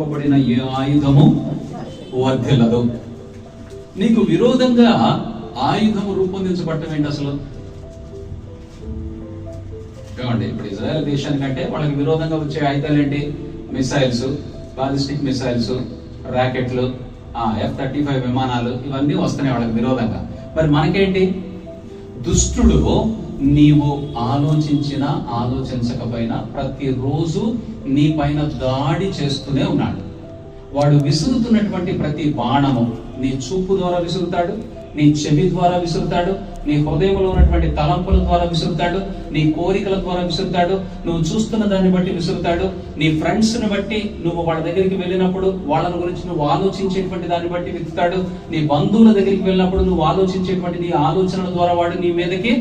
చెప్పబడిన ఏ ఆయుధము? వర్ధిల్లదు. నీకు విరోధంగా ఆయుధము రూపొందించబడటం ఏంటి అసలు? ఏమండి ఇప్పుడు ఇజ్రాయెల్ దేశానికంటే వాళ్ళకి విరోధంగా వచ్చే ఆయుధాలు ఏంటి? మిసైల్స్ బాలిస్టిక్ మిసైల్స్ రాకెట్లు ఎఫ్ థర్టీ ఫైవ్ విమానాలు ఇవన్నీ వస్తున్నాయి వాళ్ళకి విరోధంగా. మరి మనకేంటి? దుష్టుడు నీవు ఆలోచించిన ఆలోచించకపోయినా ప్రతిరోజు నీ పైన దాడి చేస్తూనే ఉన్నాడు. వాడు విసురుతున్నటువంటి ప్రతి బాణము నీ చూపు ద్వారా విసురుతాడు నీ చెవి ద్వారా విసురుతాడు నీ హృదయంలో ఉన్నటువంటి తలంపుల ద్వారా విసురుతాడు నీ కోరికల ద్వారా విసురుతాడు నువ్వు చూస్తున్న దాన్ని బట్టి విసురుతాడు నీ ఫ్రెండ్స్ని బట్టి నువ్వు వాళ్ళ దగ్గరికి వెళ్ళినప్పుడు వాళ్ళని గురించి నువ్వు ఆలోచించేటువంటి దాన్ని బట్టి విత్తుతాడు నీ బంధువుల దగ్గరికి వెళ్ళినప్పుడు నువ్వు ఆలోచించేటువంటి నీ ఆలోచనల ద్వారా వాడు నీ మీదకి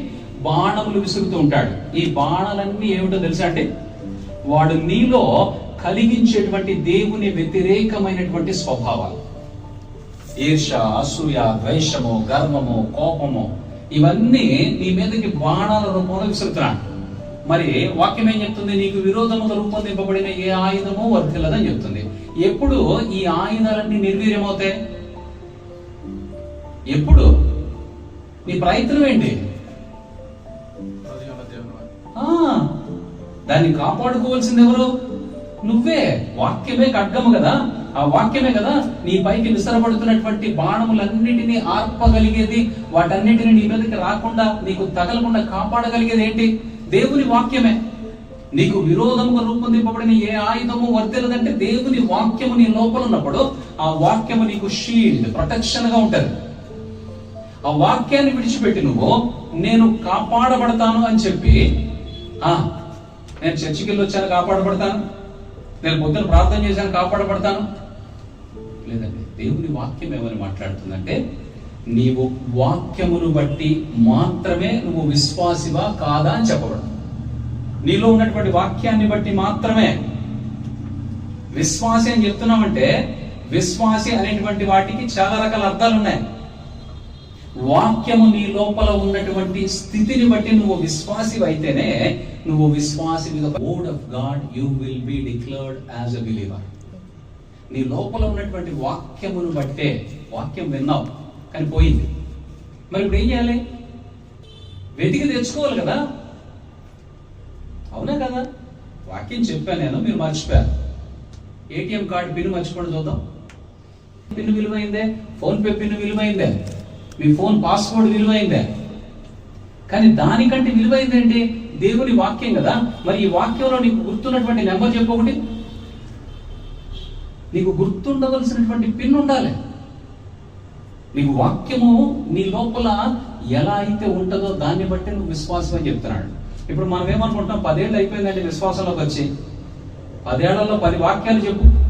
బాణములు విసురుతూ ఉంటాడు. ఈ బాణాలన్నీ ఏమిటో తెలుసా అంటే వాడు నీలో కలిగించేటువంటి దేవుని వ్యతిరేకమైనటువంటి స్వభావాలు. ఈర్ష అసూయ ద్వేషము గర్వము కోపము ఇవన్నీ నీ మీదకి బాణాల రూపంలో విసురుతున్నాడు. మరి వాక్యం ఏం చెప్తుంది? నీకు విరోధముగా రూపొందింపబడిన ఏ ఆయుధము వర్తిల్లదని చెప్తుంది. ఎప్పుడు ఈ ఆయుధాలన్నీ నిర్వీర్యమవుతాయి? ఎప్పుడు? నీ ప్రయత్నం ఏంటి? దాన్ని కాపాడుకోవాల్సింది ఎవరు? నువ్వే. వాక్యమే ఖడ్గము కదా. ఆ వాక్యమే కదా నీ పైకి విసరబడుతున్నటువంటి బాణములన్నిటినీ ఆర్పగలిగేది. వాటన్నిటిని నీ మీదకి రాకుండా నీకు తగలకుండా కాపాడగలిగేది ఏంటి? దేవుని వాక్యమే. నీకు విరోధముగా రూపొందింపబడిన ఏ ఆయుధము వర్తిల్లదంటే దేవుని వాక్యము నీ లోపల ఉన్నప్పుడు ఆ వాక్యము నీకు షీల్డ్ ప్రొటెక్షన్గా ఉంటది. ఆ వాక్యాన్ని విడిచిపెట్టి నువ్వు నేను కాపాడబడతాను అని చెప్పి నేను చర్చికి వెళ్ళి వచ్చాను కాపాడబడతాను. నేను పొద్దున ప్రార్థన చేశాను కాపాడబడతాను. లేదండి దేవుని వాక్యం ఏమని మాట్లాడుతుందంటే నీవు వాక్యమును బట్టి మాత్రమే నువ్వు విశ్వాసివా కాదా అని చెప్పబడు నీలో ఉన్నటువంటి వాక్యాన్ని బట్టి మాత్రమే. విశ్వాసి అని చెప్తున్నామంటే విశ్వాసి అనేటువంటి వాటికి చాలా రకాల అర్థాలు ఉన్నాయి వాక్యము నీ లోపల ఉన్నటువంటి స్థితిని బట్టి నువ్వు విశ్వాసి అయితేనే నువ్వు విశ్వాసి word of God you will be declared as a believer నీ లోపల ఉన్నటువంటి వాక్యమును బట్టే వాక్యం విన్నావు కానీ పోయింది. మరి ఇప్పుడు ఏం చేయాలి? వెతికి తెచ్చుకోవాలి కదా? అవునా కదా? వాక్యం చెప్పాను నేను మీరు మర్చిపోయారు. ఏటీఎం కార్డు పిన్ మర్చిపోండి చూద్దాం. పిన్ విలువైందే? ఫోన్పే పిన్ విలువైందే? మీ ఫోన్ పాస్వర్డ్ విలువైందే. కానీ దానికంటే విలువైందంటే? దేవుని వాక్యం కదా. మరి ఈ వాక్యంలో నీకు గుర్తున్నటువంటి నెంబర్ చెప్పొకటి నీకు గుర్తుండవలసినటువంటి పిన్ ఉండాలి. నీకు వాక్యము నీ లోపల ఎలా అయితే ఉంటుందో దాన్ని బట్టి నువ్వు విశ్వాసం అని చెప్తున్నాడు. ఇప్పుడు మనం ఏమనుకుంటున్నాం పదేళ్ళు అయిపోయిందండి విశ్వాసంలోకి వచ్చి. పదేళ్ళలో పది వాక్యాలు చెప్పు.